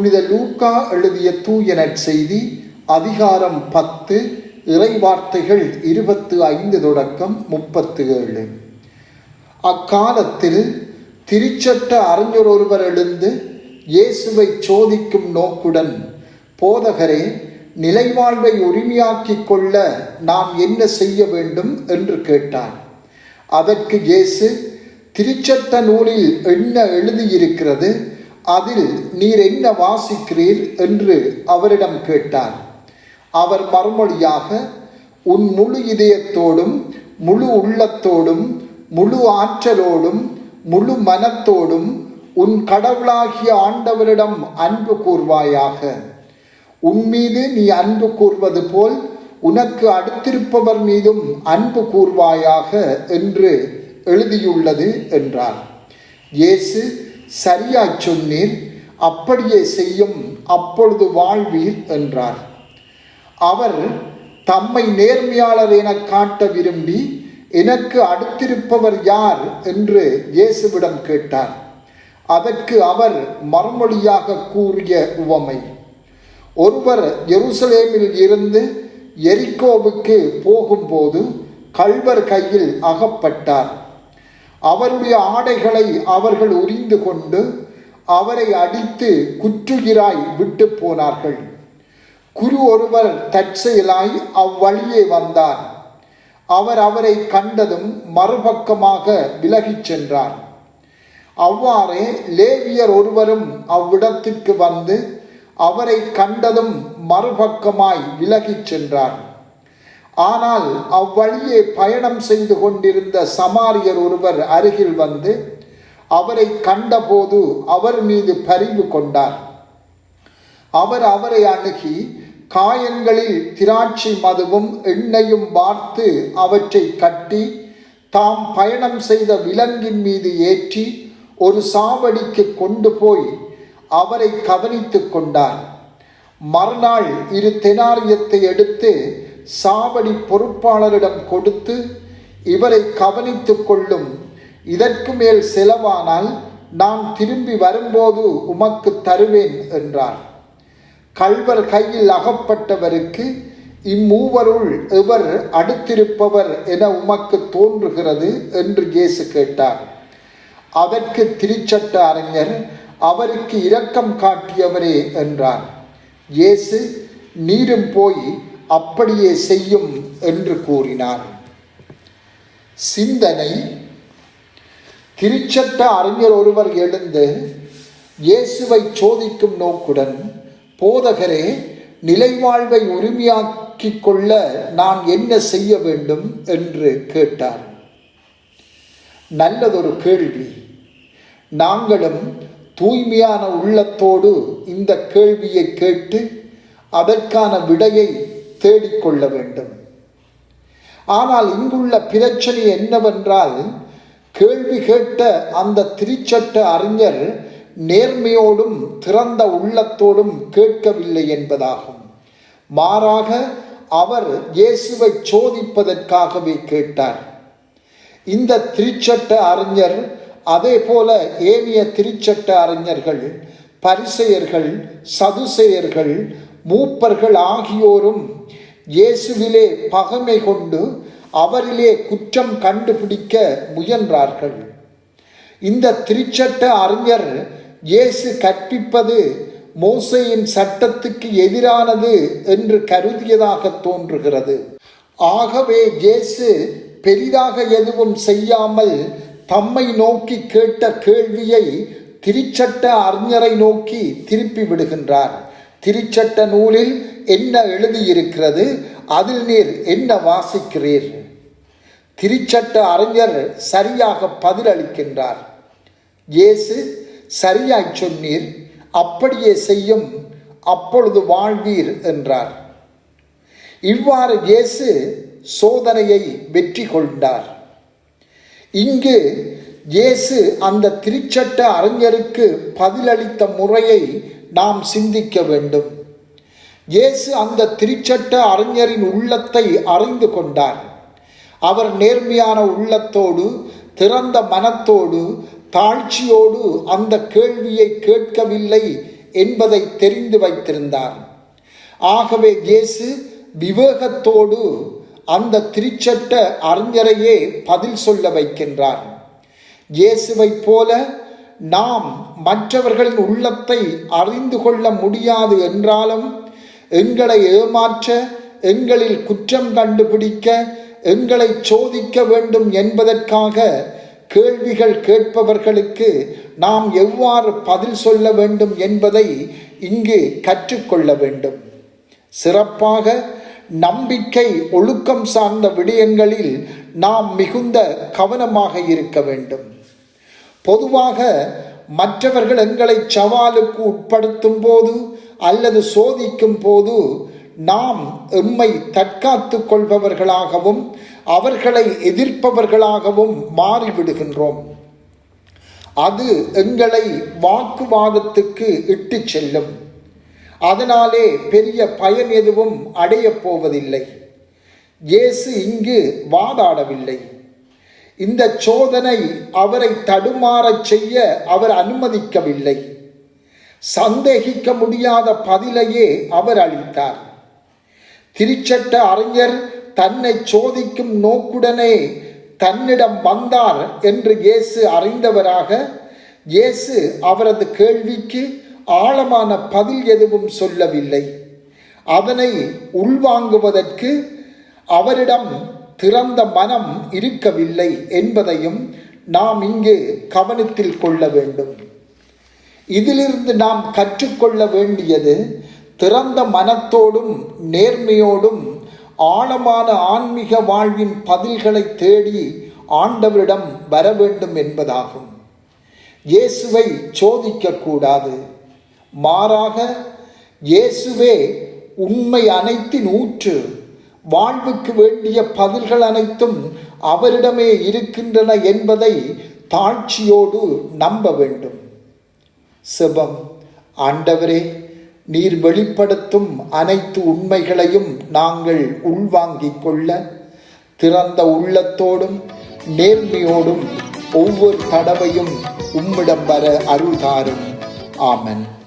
புனித லூக்கா எழுதிய தூய நற்செய்தி அதிகாரம் பத்து இறைவார்த்தைகள் இருபத்து ஐந்து தொடக்கம் முப்பத்து ஏழு. அக்காலத்தில் திருச்சட்ட அறிஞர் ஒருவர் எழுந்து இயேசுவை சோதிக்கும் நோக்குடன் போதகரே நிலைவாழ்வை உரிமையாக்கிக் கொள்ள நாம் என்ன செய்ய வேண்டும்? என்று கேட்டார். அதற்கு இயேசு திருச்சட்ட நூலில் என்ன எழுதியிருக்கிறது? அதில் நீர் என்ன வாசிக்கிறீர் என்று அவரிடம் கேட்டார் அவர் மறுமொழியாக உன் முழு இதயத்தோடும் முழு உள்ளத்தோடும் முழு ஆற்றலோடும் முழு மனத்தோடும் உன் கடவுளாகிய ஆண்டவரிடம் அன்பு கூர்வாயாக. உன் மீது நீ அன்பு கூர்வது போல் உனக்கு அடுத்திருப்பவர் மீதும் அன்பு கூர்வாயாக என்று எழுதியுள்ளது என்றார். இயேசு சரியாய் சொன்னீர் அப்படியே செய்யும் அப்பொழுது வாழ்வீர் என்றார். அவர் தம்மை நேர்மையாளர் என காட்ட விரும்பி எனக்கு அடுத்திருப்பவர் யார் என்று இயேசுவிடம் கேட்டார். அதற்கு அவர் மறுமொழியாக கூறிய உவமை ஒருவர் எருசலேமில் இருந்து எரிக்கோவுக்கு போகும்போது கள்வர் கையில் அகப்பட்டார். அவருடைய ஆடைகளை அவர்கள் உரிந்து கொண்டு அவரை அடித்து குற்றுகிறாய் விட்டு போனார்கள். குரு ஒருவர் தற்செயலாய் அவ்வழியே வந்தார். அவர் அவரை கண்டதும் மறுபக்கமாக விலகிச் சென்றார். அவ்வாறே லேவியர் ஒருவரும் அவ்விடத்திற்கு வந்து அவரை கண்டதும் மறுபக்கமாய் விலகிச் சென்றார். ஆனால் அவ்வழியே பயணம் செய்து கொண்டிருந்த சமாரியர் ஒருவர் அருகில் வந்து அவரை கண்டபோது அவர் மீது பரிவு கொண்டார். அவர் அவரை அணுகி காயங்களில் திராட்சை மதுவும் எண்ணெயும் பார்த்து அவற்றை கட்டி தாம் பயணம் செய்த விலங்கின் மீது ஏற்றி ஒரு சாவடிக்கு கொண்டு போய் அவரை கவனித்து கொண்டார். மறுநாள் இரு தெனாரியத்தை எடுத்து சாவடி பொறுப்பாளரிடம் கொடுத்து இவரை கவனித்துக் கொள்ளும். இதற்கு மேல் செலவானால் நான் திரும்பி வரும்போது உமக்கு தருவேன் என்றார். கள்வர் கையில் அகப்பட்டவருக்கு இம்மூவருள் எவர் அடுத்திருப்பவர் என உமக்கு தோன்றுகிறது என்று இயேசு கேட்டார். அதற்கு திருச்சட்ட அறிஞர் அவருக்கு இரக்கம் காட்டியவரே என்றார். இயேசு நீரும் போய் அப்படியே செய்யும் என்று கூறினார் சிந்தனை. திருச்சட்ட அறிஞர் ஒருவர் எழுந்து இயேசுவை சோதிக்கும் நோக்குடன் போதகரே நிலைவாழ்வை உரிமையாக்கிக் கொள்ள நான் என்ன செய்ய வேண்டும்? என்று கேட்டார். நல்லதொரு கேள்வி. நாங்களும் தூய்மையான உள்ளத்தோடு இந்த கேள்வியை கேட்டு அதற்கான விடையை தேடிக்கொள்ள வேண்டும். ஆனால் இங்குள்ள பிரச்சனை என்னவென்றால் கேள்வி கேட்ட அந்த திருச்சட்ட அறிஞர் நேர்மையோடும் திறந்த உள்ளத்தோடும் கேட்கவில்லை என்பதாகும். மாறாக அவர் இயேசுவை சோதிப்பதற்காகவே கேட்டார். இந்த திருச்சட்ட அறிஞர் அதே போல ஏனைய திருச்சட்ட அறிஞர்கள் பரிசெயர்கள் சதுசெயர்கள் மூப்பர்கள் ஆகியோரும் இயேசுவிலே பகமை கொண்டு அவரிலே குற்றம் கண்டுபிடிக்க முயன்றார்கள். இந்த திருச்சட்ட அறிஞர் இயேசு கற்பிப்பது மோசையின் சட்டத்துக்கு எதிரானது என்று கருதியதாக தோன்றுகிறது. ஆகவே இயேசு பெரிதாக எதுவும் செய்யாமல் தம்மை நோக்கி கேட்ட கேள்வியை திருச்சட்ட அறிஞரை நோக்கி திருப்பி விடுகின்றார். திருச்சட்ட நூலில் என்ன எழுதியிருக்கிறது? அதில் நீர் என்ன வாசிக்கிறீர்? திருச்சட்ட அறிஞர் சரியாக பதிலளிக்கின்றார். இயேசு சரியாய் சொன்னீர் அப்படியே செய்யும் அப்பொழுது வாழ்வீர் என்றார். இவ்வாறு இயேசு சோதனையை வெற்றி கொண்டார். இங்கு இயேசு அந்த திருச்சட்ட அறிஞருக்கு பதிலளித்த முறையை நாம் சிந்திக்க வேண்டும். இயேசு அந்த திருச்சட்ட அறிஞரின் உள்ளத்தை அறிந்து கொண்டார். அவர் நேர்மையான உள்ளத்தோடு திறந்த மனத்தோடு தாழ்ச்சியோடு அந்த கேள்வியை கேட்கவில்லை என்பதை தெரிந்து வைத்திருந்தார். ஆகவே இயேசு விவேகத்தோடு அந்த திருச்சட்ட அறிஞரையே பதில் சொல்ல வைக்கின்றார். இயேசுவைப் போல நாம் மற்றவர்களின் உள்ளத்தை அறிந்து கொள்ள முடியாது என்றாலும் எங்களை ஏமாற்ற எங்களில் குற்றம் கண்டுபிடிக்க எங்களை சோதிக்க வேண்டும் என்பதற்காக கேள்விகள் கேட்பவர்களுக்கு நாம் எவ்வாறு பதில் சொல்ல வேண்டும் என்பதை இங்கு கற்றுக்கொள்ள வேண்டும். சிறப்பாக நம்பிக்கை ஒழுக்கம் சார்ந்த விடயங்களில் நாம் மிகுந்த கவனமாக இருக்க வேண்டும். பொதுவாக மற்றவர்கள் எங்களை சவாலுக்கு உட்படுத்தும் போது அல்லது சோதிக்கும் போது நாம் எம்மை தற்காத்து கொள்பவர்களாகவும் அவர்களை எதிர்ப்பவர்களாகவும் மாறிவிடுகின்றோம். அது எங்களை வாக்குவாதத்துக்கு இட்டு செல்லும். அதனாலே பெரிய பயன் எதுவும் அடையப் போவதில்லை. இயேசு இங்கு வாதாடவில்லை. இந்த சோதனை அவரை தடுமாறச் செய்ய அவர் அனுமதிக்கவில்லை. சந்தேகிக்க முடியாத பதிலையே அவர் அளித்தார். திருச்சட்ட அறிஞர் தன்னை சோதிக்கும் நோக்குடனே தன்னிடம் வந்தார் என்று இயேசு அறிந்தவராக இயேசு அவரது கேள்விக்கு ஆழமான பதில் எதுவும் சொல்லவில்லை. அதனை உள்வாங்குவதற்கு அவரிடம் திறந்த மனம் இருக்கவில்லை என்பதையும் நாம் இங்கு கவனத்தில் கொள்ள வேண்டும். இதிலிருந்து நாம் கற்றுக்கொள்ள வேண்டியது திறந்த மனத்தோடும் நேர்மையோடும் ஆழமான ஆன்மீக வாழ்வின் பதில்களை தேடி ஆண்டவரிடம் வர வேண்டும் என்பதாகும். இயேசுவை சோதிக்கக்கூடாது. மாறாக இயேசுவே உண்மை அனைத்தின் ஊற்று வாழ்வுக்கு வேண்டிய பதில்கள் அனைத்தும் அவரிடமே இருக்கின்றன என்பதை தாழ்ச்சியோடு நம்ப வேண்டும். செபம். ஆண்டவரே நீர் வெளிப்படுத்தும் அனைத்து உண்மைகளையும் நாங்கள் உள்வாங்கிக் கொள்ள திறந்த உள்ளத்தோடும் நேர்மையோடும் ஒவ்வொரு தடவையும் உம்மிடம் வர அருள்தாரும். ஆமன்.